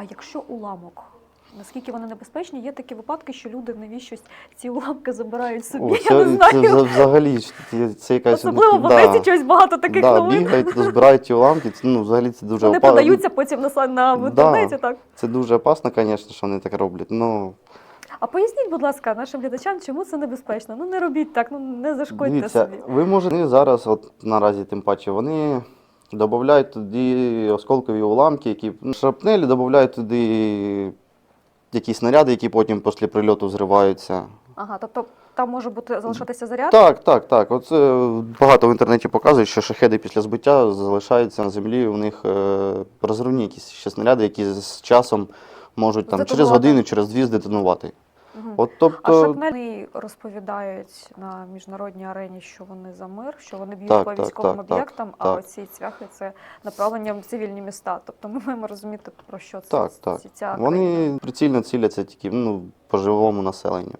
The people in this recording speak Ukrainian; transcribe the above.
А якщо уламок? Наскільки вони небезпечні? Є такі випадки, що люди навіщось ці уламки забирають собі. О, я це, не це знаю. вза- взагалі це- це якась Особливо в да, чогось багато таких да, новин. бігають, збирають ті уламки. Це, ну, взагалі це дуже Вони опасно. подаються потім на, на в Да. інтернеті. Так Це дуже опасно, звісно, що вони так роблять. Ну, а поясніть, будь ласка, нашим глядачам, чому це небезпечно? Ну не робіть так, ну не зашкодьте Дивіться, собі. ви можете зараз, от наразі тим паче, вони додають туди осколкові уламки, які ну, шрапнелі, додають туди якісь снаряди, які потім після прильоту зриваються. Ага, тобто там може бути залишатися заряд. Так, так, так. Оце багато в інтернеті показують, що шахеди після збиття залишаються на землі. У них е, розривні якісь ще снаряди, які з часом можуть там через годину, через дві здетонувати. Мгм. От А тобто, шрапнелі розповідають на міжнародній арені, що вони за мир, що вони б'ють Так, по так, військовим так, так, об'єктам, а так. оці цвяхи це направленням в цивільні міста. Тобто ми маємо розуміти, про що це Так, ці- так. ця країна. вони прицільно ціляться тільки ну, по живому населенню.